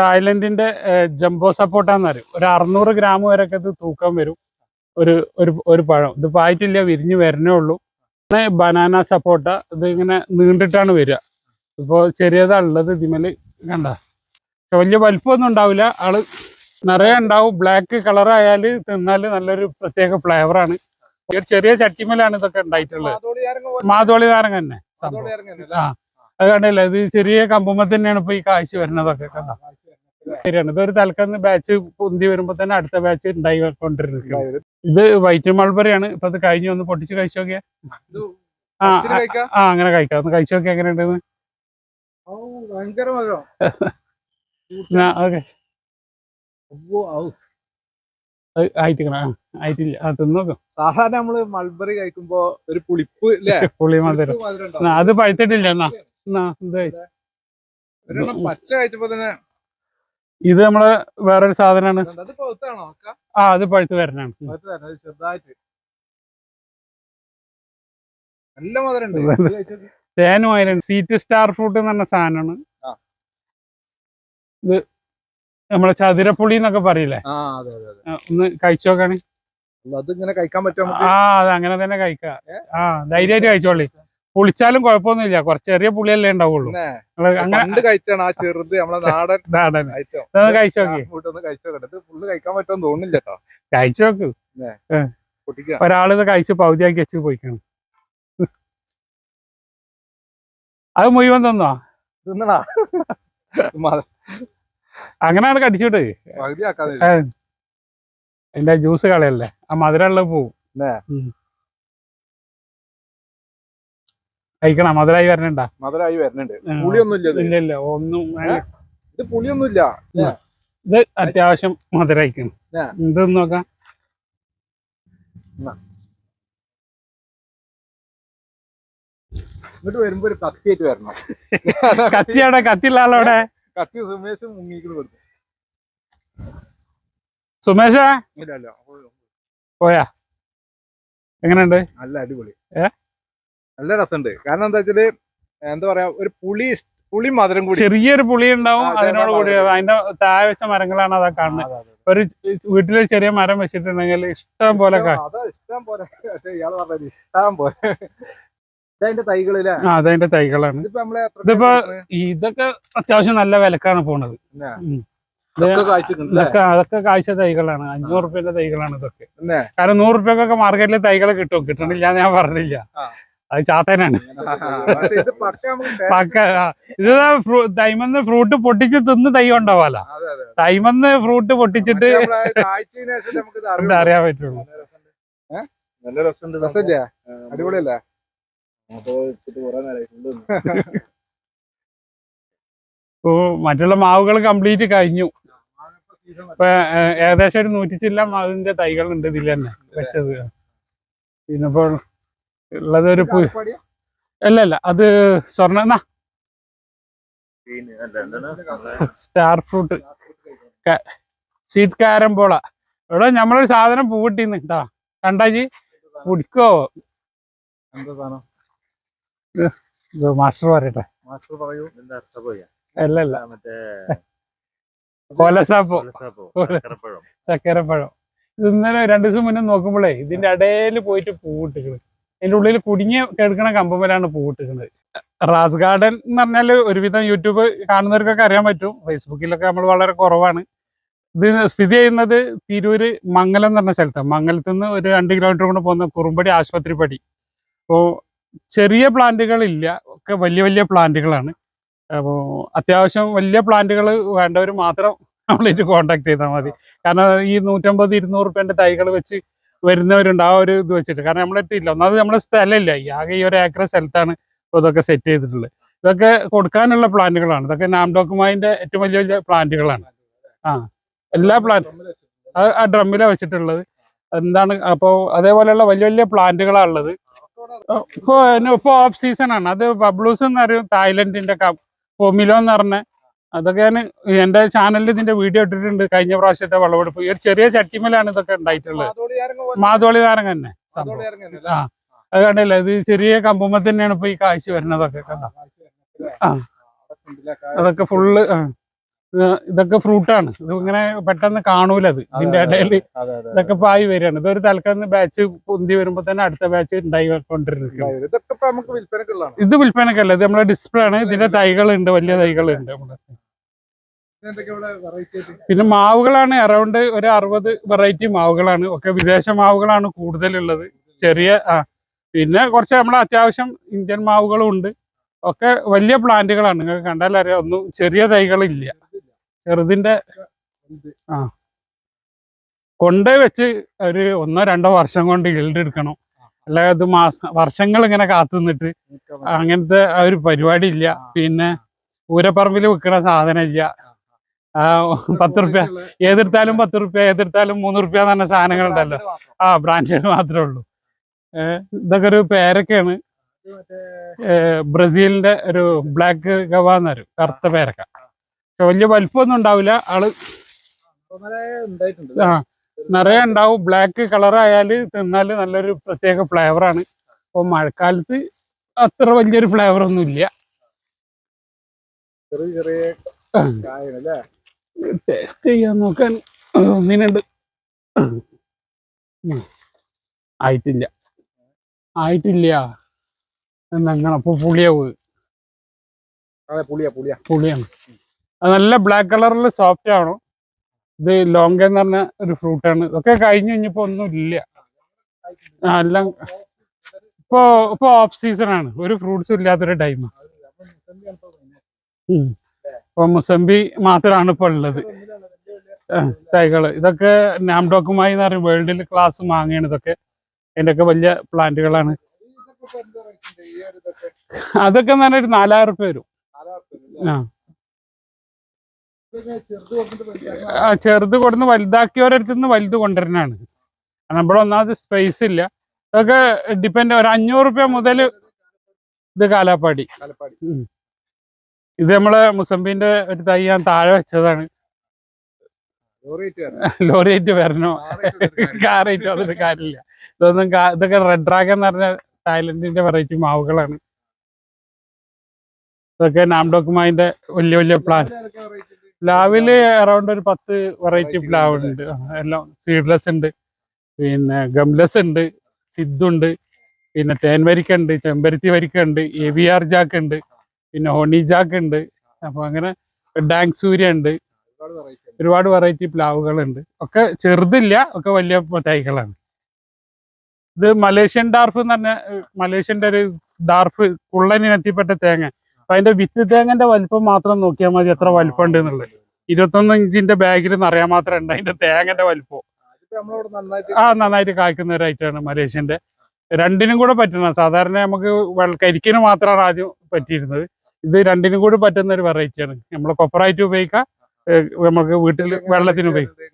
തായ്ലൻഡിന്റെ jumbo സപ്പോർട്ടാന്ന് പറയും ഒരു അറുന്നൂറ് ഗ്രാം വരെയൊക്കെ ഇത് തൂക്കം വരും. ഒരു ഒരു ഒരു പഴം. ഇത് പായിട്ടില്ല വിരിഞ്ഞ് വരണേ ഉള്ളൂ. പിന്നെ ബനാന സപ്പോട്ട ഇത് ഇങ്ങനെ നീണ്ടിട്ടാണ് വരിക. ഇപ്പോൾ ചെറിയതാണുള്ളത് ഇതിമേൽ കണ്ട. പക്ഷെ വലിയ വലിപ്പമൊന്നും ഉണ്ടാവില്ല. ആൾ നിറയെ ഉണ്ടാവും. ബ്ലാക്ക് കളർ ആയാൽ തിന്നാൽ നല്ലൊരു പ്രത്യേക ഫ്ലേവറാണ്. ഒരു ചെറിയ ചട്ടിമേലാണ് ഇതൊക്കെ ഉണ്ടായിട്ടുള്ളത്. മാതോളി നാരങ്ങ തന്നെ. ആ. അത് കണ്ടില്ല? ഇത് ചെറിയ കമ്പുമ്പ തന്നെയാണ് ഇപ്പൊ ഈ കാഴ്ച വരുന്നതൊക്കെ കണ്ട. ശരിയാണ്. ഇതൊരു തലക്കന്ന് ബാച്ച് പൊന്തി വരുമ്പോ തന്നെ അടുത്ത ബാച്ച് ഉണ്ടായി കൊണ്ടിരിക്കുന്നത് ഇത് വൈറ്റ് മൾബറി ആണ്. ഇപ്പൊ അത് കഴിഞ്ഞ് ഒന്ന് പൊട്ടിച്ച് കഴിച്ചു നോക്കിയാ ആ ആ, അങ്ങനെ കഴിക്കാം. ഒന്ന് കഴിച്ചു നോക്കിയാ എങ്ങനെ ഉണ്ടെന്ന് ഓക്കെ. ആയിട്ടില്ല. സാധാരണ നമ്മൾ മൾബറി കഴിക്കുമ്പോ ഒരു പുളിപ്പ് പുളി മധുരം. അത് പഴുത്തിട്ടില്ല. എന്നാ എന്നാ എന്താ പച്ച കഴിച്ചപ്പോ തന്നെ ഇത് നമ്മൾ വേറൊരു സാധനമാണ്. ആ അത് പഴുത്ത് വരണാണ്. തേനും തന്നെ, ചെറുതായിട്ട്. നല്ല മധുരം ഉണ്ട് അതെ. ഇത് കഴിച്ചോക്ക്. തേനുമായിരുന്നു സീറ്റ് സ്റ്റാർ ഫ്രൂട്ട് എന്ന് പറഞ്ഞ സാധനമാണ്. ഇത് നമ്മളെ ചതുരപ്പുളി എന്നൊക്കെ പറയില്ലേ? ഒന്ന് കഴിച്ചു നോക്കാണ്. അതിങ്ങനെ കഴിക്കാൻ പറ്റും നമുക്ക്? ആ അത് അങ്ങനെ തന്നെ കഴിക്കാം. ആ ധൈര്യമായിട്ട് കഴിച്ചോളി. പുളിച്ചാലും കുഴപ്പമൊന്നുമില്ല. കുറച്ച് ചെറിയ പുളിയല്ലേ ഉണ്ടാവുള്ളൂ. ഒരാൾ അങ്ങനെ കഴിച്ചാണ് ആ ചെറുത് നമ്മളെ നാടൻ കഴിച്ചു നോക്കി. ഒന്ന് കഴിച്ചു ഇത് ഫുള്ള് കഴിക്കാൻ പറ്റുമെന്ന് തോന്നുന്നില്ല കേട്ടോ. കഴിച്ചു നോക്ക്. പൊട്ടിക്കുക. ഒരാളിത് കഴിച്ച് പകുതിയാക്കി വെച്ച് പോയിക്കാണ്. അത് മുഴുവൻ തന്നോ? തിന്നണാ? അങ്ങനെയാണ് കടിച്ചിട്ട് എന്റെ അതിന്റെ ജ്യൂസ് കളയല്ലേ. ആ മധുരമുള്ള പോവും. കഴിക്കണം മധുരായി വരണണ്ട? മധുരായി വരണുണ്ട്. പുളിയൊന്നും ഇല്ല ഒന്നും ഇത് പുളിയൊന്നും ഇല്ല ഇത് അത്യാവശ്യം മധുരായിക്കണം എന്തെന്ന് നോക്കാം? ഇങ്ങോട്ട് വരുമ്പോ ഒരു കത്തിയായിട്ട് വരണം. കത്തിയുടെ കത്തിയുള്ള ആളവിടെ കത്തി സുമേഷ് മുങ്ങിക്കുന്നു കൊടുത്തു സുമേഷ? പോയാ? എങ്ങനെയുണ്ട്? നല്ല അടിപൊളി. ഏ? നല്ല രസമുണ്ട്. കാരണം എന്താ വെച്ചാൽ എന്താ പറയാ ഒരു പുളി പുളി മധുരം കൂടി. ചെറിയൊരു പുളി ഉണ്ടാവും അതിനോട് കൂടി അതിന്റെ താഴെ വെച്ച മരങ്ങളാണ് അതാ കാണുന്നത്. ഒരു വീട്ടിലൊരു ചെറിയ മരം വെച്ചിട്ടുണ്ടെങ്കിൽ ഇഷ്ടം പോലെ ഇഷ്ടം പോലെ. ഇഷ്ടം അതതിന്റെ തൈകളാണ്. ഇതിപ്പോ? ഇതൊക്കെ അത്യാവശ്യം നല്ല വിലക്കാണ് പോണത്. ഇതൊക്കെ അതൊക്കെ കാഴ്ച തൈകളാണ്. അഞ്ഞൂറ് റുപ്യന്റെ തൈകളാണ് ഇതൊക്കെ? കാരണം നൂറ് റുപ്യക്കൊക്കെ മാർക്കറ്റിൽ തൈകൾ കിട്ടും. കിട്ടണില്ല ഞാൻ പറഞ്ഞില്ല. അത് ചാത്തേനാണ്. പക്ഷേ ഇത് പക്ക പക്ക ഇത് തൈമന്ന് ഫ്രൂട്ട് പൊട്ടിച്ച് തിന്ന് തൈ ഉണ്ടാവാല അതെ, അതെ. തൈമന്ന് ഫ്രൂട്ട് പൊട്ടിച്ചിട്ട്. അറിയാൻ പറ്റുള്ളൂ. നല്ല രസമുണ്ട്. അടിപൊളിയല്ലേ? മറ്റുള്ള മാവുകൾ കംപ്ലീറ്റ് കഴിഞ്ഞു. ഇപ്പൊ ഏകദേശം ഒരു നൂറ്റിച്ചില്ല മാവിന്റെ തൈകൾ ഉണ്ട് ഇതിൽ തന്നെ വെച്ചത്. പിന്നിപ്പോ ഉള്ളത് ഒരു പു- അല്ല അല്ല അത് സ്വർണ. എന്നാ സ്റ്റാർ ഫ്രൂട്ട് സീറ്റ് കാരംബോള. ഇവിടെ നമ്മളൊരു സാധനം പൂവിട്ടിന്ന് കേട്ടാ കണ്ടാജി കുടിക്കോ ഇത് മാസ്റ്റർ പറയട്ടെ. മാസ്റ്റർ പറയൂ. അല്ല അല്ല കൊലസാപ്പോ. ചക്കരപ്പഴം ഇത് ഇന്നലെ രണ്ടു ദിവസം മുന്നേ നോക്കുമ്പോഴേ ഇതിന്റെ ഇടയിൽ പോയിട്ട് പൂവിട്ടിക്കണ് അതിന്റെ ഉള്ളിൽ കുടുങ്ങി കേൾക്കുന്ന കമ്പുമ്മലാണ് പൂവിട്ടിരിക്കുന്നത്. റാസ് ഗാർഡൻ എന്ന് പറഞ്ഞാൽ ഒരുവിധം യൂട്യൂബ് കാണുന്നവർക്കൊക്കെ അറിയാൻ പറ്റും. ഫേസ്ബുക്കിലൊക്കെ നമ്മൾ വളരെ കുറവാണ്. ഇത് സ്ഥിതി ചെയ്യുന്നത് തിരൂര് മംഗലം എന്ന് പറഞ്ഞ സ്ഥലത്താണ്. മംഗലത്തു നിന്ന് ഒരു രണ്ട് കിലോമീറ്റർ കൊണ്ട് പോകുന്ന കുറുമ്പടി ആശുപത്രി പടി അപ്പോൾ ചെറിയ പ്ലാന്റുകളില്ല ഒക്കെ വലിയ വലിയ പ്ലാന്റുകളാണ് അപ്പോൾ അത്യാവശ്യം വലിയ പ്ലാന്റുകൾ വേണ്ടവർ മാത്രം നമ്മളായിട്ട് കോണ്ടാക്ട് ചെയ്താൽ മതി. കാരണം ഈ നൂറ്റമ്പത് ഇരുന്നൂറ് റുപ്യന്റെ തൈകൾ വെച്ച് വരുന്നവരുണ്ട്. ആ ഒരു ഇത് വെച്ചിട്ട്. കാരണം നമ്മുടെ അടുത്ത് ഇല്ല ഒന്നാമത് നമ്മുടെ സ്ഥലമില്ല. ഈ ആകെ ഈ ഒരു ഏക്കർ സ്ഥലത്താണ് ഇതൊക്കെ സെറ്റ് ചെയ്തിട്ടുള്ളത്. ഇതൊക്കെ കൊടുക്കാനുള്ള പ്ലാന്റുകളാണ്. ഇതൊക്കെ നാംഡോക്കുമായിന്റെ ഏറ്റവും വലിയ വലിയ പ്ലാന്റുകളാണ്. ആ എല്ലാ പ്ലാന്റ് ആ ഡ്രമ്മിലാണ് വെച്ചിട്ടുള്ളത്. എന്താണ് അപ്പോൾ അതേപോലെയുള്ള വലിയ വലിയ പ്ലാന്റുകളാണ് ഉള്ളത്. ഇപ്പോൾ ഓഫ് സീസൺ ആണ്. അത് ബബ്ലൂസ് എന്ന് പറയും തായ്ലൻഡിന്റെ കോമിലോ എന്ന് പറഞ്ഞ അതൊക്കെ ഞാൻ എന്റെ ചാനലിൽ ഇതിന്റെ വീഡിയോ ഇട്ടിട്ടുണ്ട്. കഴിഞ്ഞ പ്രാവശ്യത്തെ വിളവെടുപ്പ്. ഈ ഒരു ചെറിയ ചട്ടിമലാണ് ഇതൊക്കെ ഉണ്ടായിട്ടുള്ളത്. മാതോളി നാരങ്ങ തന്നെ. ആ അത് കണ്ടില്ല? ഇത് ചെറിയ കമ്പുമ്പ തന്നെയാണ് ഇപ്പൊ ഈ കാഴ്ച വരുന്നതൊക്കെ കണ്ട? ആ. അതൊക്കെ ഫുള്ള് ഇതൊക്കെ ഫ്രൂട്ടാണ് ഇത് ഇങ്ങനെ പെട്ടെന്ന് കാണൂല അത്. ഇതിന്റെ ഇടയിൽ ഇതൊക്കെ പായി വരികയാണ്. ഇതൊരു തൽക്കാലം ബാച്ച് പൊന്തി വരുമ്പോ തന്നെ അടുത്ത ബാച്ച് ഉണ്ടായി വിൽപ്പനക്കുള്ളതാണ് ഇത് വിൽപ്പനക്കല്ല ഇത് നമ്മളെ ഡിസ്പ്ലേ ആണ്. ഇതിന്റെ തൈകളുണ്ട് വലിയ തൈകളുണ്ട് നമ്മുടെ പിന്നെ മാവുകളാണ് അറൗണ്ട് ഒരു അറുപത് വെറൈറ്റി മാവുകളാണ്. ഒക്കെ വിദേശ മാവുകളാണ് കൂടുതലുള്ളത്. ചെറിയ ആ പിന്നെ കുറച്ച് നമ്മളെ അത്യാവശ്യം ഇന്ത്യൻ മാവുകളും ഉണ്ട്. ഒക്കെ വലിയ പ്ലാന്റുകളാണ് നിങ്ങൾക്ക് കണ്ടാൽ അറിയാം. ഒന്നും ചെറിയ തൈകളില്ല. ചെറുതിന്റെ ആ കൊണ്ട് വെച്ച് ഒരു ഒന്നോ രണ്ടോ വർഷം കൊണ്ട് ഈൽഡ് എടുക്കണം. അല്ലാതെ അത് മാസം വർഷങ്ങൾ ഇങ്ങനെ കാത്തു നിന്നിട്ട് അങ്ങനത്തെ ഒരു പരിപാടി ഇല്ല. പിന്നെ പൂരപ്പറമ്പിൽ വിൽക്കുന്ന സാധനം ഇല്ല. പത്ത് റുപ്യ ഏതെടുത്താലും പത്ത് റുപ്യ ഏതെടുത്താലും മൂന്ന് റുപ്യ എന്ന് പറഞ്ഞ സാധനങ്ങൾ ഉണ്ടല്ലോ ആ ബ്രാൻഡഡ് മാത്രമേ ഉള്ളൂ. ഇതൊക്കെ ഒരു പേരക്കയാണ്. ബ്രസീലിന്റെ ഒരു ബ്ലാക്ക് ഗവാന്ന് വരും കറുത്ത പേരക്ക. വലിയ വലിപ്പമൊന്നും ഉണ്ടാവില്ല. ആൾ ആ നിറയെ ഉണ്ടാവും. ബ്ലാക്ക് കളർ ആയാൽ തിന്നാൽ നല്ലൊരു പ്രത്യേക ഫ്ലേവറാണ് അപ്പോൾ മഴക്കാലത്ത് അത്ര വലിയൊരു ഫ്ലേവർ ഒന്നും ഇല്ല ചെറിയ ചെറിയ ടേസ്റ്റ് ചെയ്യാൻ നോക്കാൻ ഒന്നിനുണ്ട്. ആയിട്ടില്ല. ആയിട്ടില്ല. എന്നങ്ങനെ അപ്പൊ പുളിയാവും. പുളിയാണ്. അത് നല്ല ബ്ലാക്ക് കളറിൽ സോഫ്റ്റ് ആണോ. ഇത് ലോങ്ക എന്ന് പറഞ്ഞ ഒരു ഫ്രൂട്ടാണ് ഇതൊക്കെ കഴിഞ്ഞു കഴിഞ്ഞപ്പോ ഒന്നും ഇല്ല. എല്ലാം ഇപ്പോ ഇപ്പൊ ഓഫ് സീസൺ ആണ്. ഒരു ഫ്രൂട്ട്സും ഇല്ലാത്തൊരു ടൈം ഇപ്പൊ മുസംബി മാത്രമാണ് ഇപ്പൊ ഉള്ളത്. തൈകൾ. ഇതൊക്കെ നാംഡോക്കുമായി എന്ന് പറയും വേൾഡിൽ ക്ലാസ് മാങ്ങയാണ് ഇതൊക്കെ. അതിന്റെ വലിയ പ്ലാന്റുകളാണ് അതൊക്കെ എന്ന് പറഞ്ഞാൽ ഒരു നാലായിരം റുപ്യ വരും. ആ. ആ, ചെറുത് കൊടുന്ന് വലുതാക്കിയവരടുത്ത് നിന്ന് വലുത് കൊണ്ടുവരുന്നതാണ്. നമ്മുടെ ഒന്നാമത് സ്പേസ് ഇല്ല. ഇതൊക്കെ ഡിപ്പെൻഡ് ഒരു അഞ്ഞൂറ് റുപ്യ മുതൽ ഇത് കാലാപ്പാടി. കാലപ്പാടി. ഇത് നമ്മളെ മുസംബിന്റെ ഒരു തൈ ഞാൻ താഴെ വെച്ചതാണ്. ലോറിയേറ്റ് വരണോ? കാറേറ്റ് അതൊരു കാര്യമില്ല. ഇതൊന്നും ഇതൊക്കെ റെഡ് ഡ്രാഗൺ എന്ന് പറഞ്ഞ തായ്ലൻഡിന്റെ വെറൈറ്റി മാവുകളാണ്. ഇതൊക്കെ നാംഡോക്കുമായിന്റെ വലിയ വലിയ പ്ലാൻ. പ്ലാവിൽ അറൗണ്ട് ഒരു പത്ത് വെറൈറ്റി പ്ലാവ് ഉണ്ട് എല്ലാം സീഡ്ലെസ് ഉണ്ട്. പിന്നെ ഗംലെസ് ഉണ്ട് സിദ്ധുണ്ട് പിന്നെ തേൻ വരിക്ക ഉണ്ട് ചെമ്പരത്തി വരിക്ക ഉണ്ട് എ വി ആർ ജാക്ക് ഉണ്ട്. പിന്നെ ഹോണി ജാക്ക് ഉണ്ട്. അപ്പൊ അങ്ങനെ ഡാങ് സൂര്യ ഉണ്ട്. ഒരുപാട് വെറൈറ്റി പ്ലാവുകളുണ്ട്. ഒക്കെ ചെറുതില്ല ഒക്കെ വലിയ തൈകളാണ്. ഇത് മലേഷ്യൻ ഡാർഫ് എന്ന് പറഞ്ഞ മലേഷ്യന്റെ ഒരു ഡാർഫ് കുള്ളനിനത്തിപ്പെട്ട തേങ്ങ. അപ്പൊ അതിന്റെ വിത്ത് തേങ്ങന്റെ വലിപ്പം മാത്രം നോക്കിയാൽ മതി എത്ര വലിപ്പം ഉണ്ട് എന്നുള്ളത്. ഇരുപത്തൊന്ന് ഇഞ്ചിന്റെ ബാഗിൽ നിറയാൻ മാത്രം ഉണ്ട് അതിന്റെ തേങ്ങന്റെ വലിപ്പം. ആ നന്നായിട്ട് കായ്ക്കുന്ന ഒരു ഐറ്റമാണ് മലേഷ്യന്റെ രണ്ടിനും കൂടെ പറ്റണം സാധാരണ നമുക്ക് കരിക്കിന് മാത്രമാണ് ആദ്യം പറ്റിയിരുന്നത്. ഇത് രണ്ടിനും കൂടി പറ്റുന്ന ഒരു വെറൈറ്റിയാണ് നമ്മൾ കൊപ്പറായിട്ട് ഉപയോഗിക്കാം നമുക്ക് വീട്ടിൽ വെള്ളത്തിന് ഉപയോഗിക്കാം.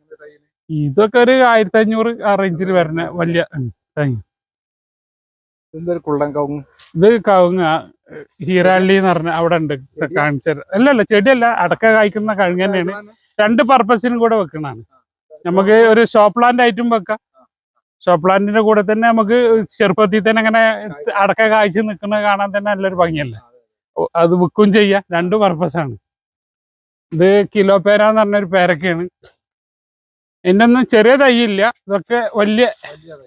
ഇതൊക്കെ ഒരു ആയിരത്തി അഞ്ഞൂറ് ആ റേഞ്ചിൽ വരുന്ന വലിയ ഇത് കവുങ്ങ ഹീരാള്ളി എന്ന് പറഞ്ഞ അവിടെ ഉണ്ട്. കാണിച്ചത് അല്ല അല്ല ചെടിയല്ല. അടക്ക കായ്ക്കുന്ന കഴുങ്ങ തന്നെയാണ്. രണ്ട് പർപ്പസിനും കൂടെ വെക്കണതാണ്. നമുക്ക് ഒരു ഷോ പ്ലാന്റ് ആയിട്ടും വെക്കാം. ഷോ പ്ലാന്റിന്റെ കൂടെ തന്നെ നമുക്ക് ചെറുപ്പത്തിൽ തന്നെ അങ്ങനെ അടക്ക കായ്ച്ച് നിൽക്കുന്നത് കാണാൻ തന്നെ നല്ലൊരു ഭംഗിയല്ലേ? അത് വിൽക്കും ചെയ്യാം. രണ്ട് പർപ്പസാണ് ഇത് കിലോ പേര എന്ന് പറഞ്ഞൊരു പേരക്കയാണ്. എന്റെ ഒന്നും ചെറിയ തൈയില്ല. ഇതൊക്കെ വലിയ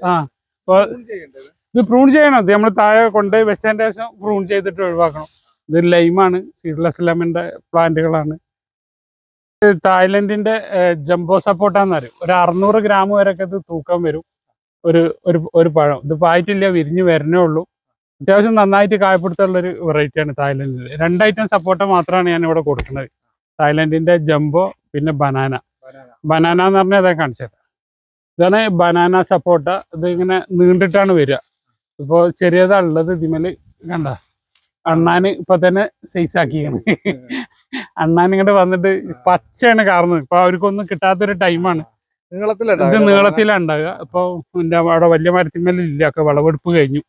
ആ ഇത് പ്രൂൺ ചെയ്യണം. ഇത് നമ്മൾ താഴെ കൊണ്ടുപോയി വെച്ചതിന്റെ ശേഷം പ്രൂൺ ചെയ്തിട്ട് ഒഴിവാക്കണം. ഇത് ലൈമാണ് സീഡ്ലെസ് ലെമന്റെ പ്ലാന്റുകളാണ് തായ്ലൻഡിന്റെ ജംബോ സപ്പോർട്ടാന്ന് പറയും. ഒരു അറുന്നൂറ് ഗ്രാം വരെയൊക്കെ ഇത് തൂക്കം വരും. ഒരു ഒരു ഒരു പഴം. ഇത് പായിട്ടില്ല വിരിഞ്ഞ് വരണേ ഉള്ളൂ. അത്യാവശ്യം നന്നായിട്ട് കായപ്പെടുത്തുള്ള ഒരു വെറൈറ്റിയാണ് തായ്ലൻഡിൽ രണ്ട് ഐറ്റം സപ്പോർട്ട മാത്രമാണ് ഞാൻ ഇവിടെ കൊടുക്കുന്നത്. തായ്ലൻഡിന്റെ ജംബോ പിന്നെ ബനാന. ബനാന. എന്ന് പറഞ്ഞാൽ അതാ കാണിച്ചത് ഇതാണ് ബനാന സപ്പോർട്ട ഇത് ഇങ്ങനെ നീണ്ടിട്ടാണ് വരിക. ഇപ്പോൾ ചെറിയതാ ഉള്ളത് ഇതിമേൽ കണ്ട? അണ്ണാന് ഇപ്പൊ തന്നെ സൈസ് ആക്കിയാണ് അണ്ണാൻ ഇങ്ങോട്ട് വന്നിട്ട് പച്ചയാണ് കാരണം ഇപ്പൊ അവർക്കൊന്നും കിട്ടാത്തൊരു ടൈമാണ് ഇത് നീളത്തിലുണ്ടാവും നീളത്തിലാണ് ഉണ്ടാകുക ഇപ്പൊ എന്റെ അവിടെ വലിയ മരത്തിന്മേലില്ല. ഒക്കെ വിളവെടുപ്പ് കഴിഞ്ഞു.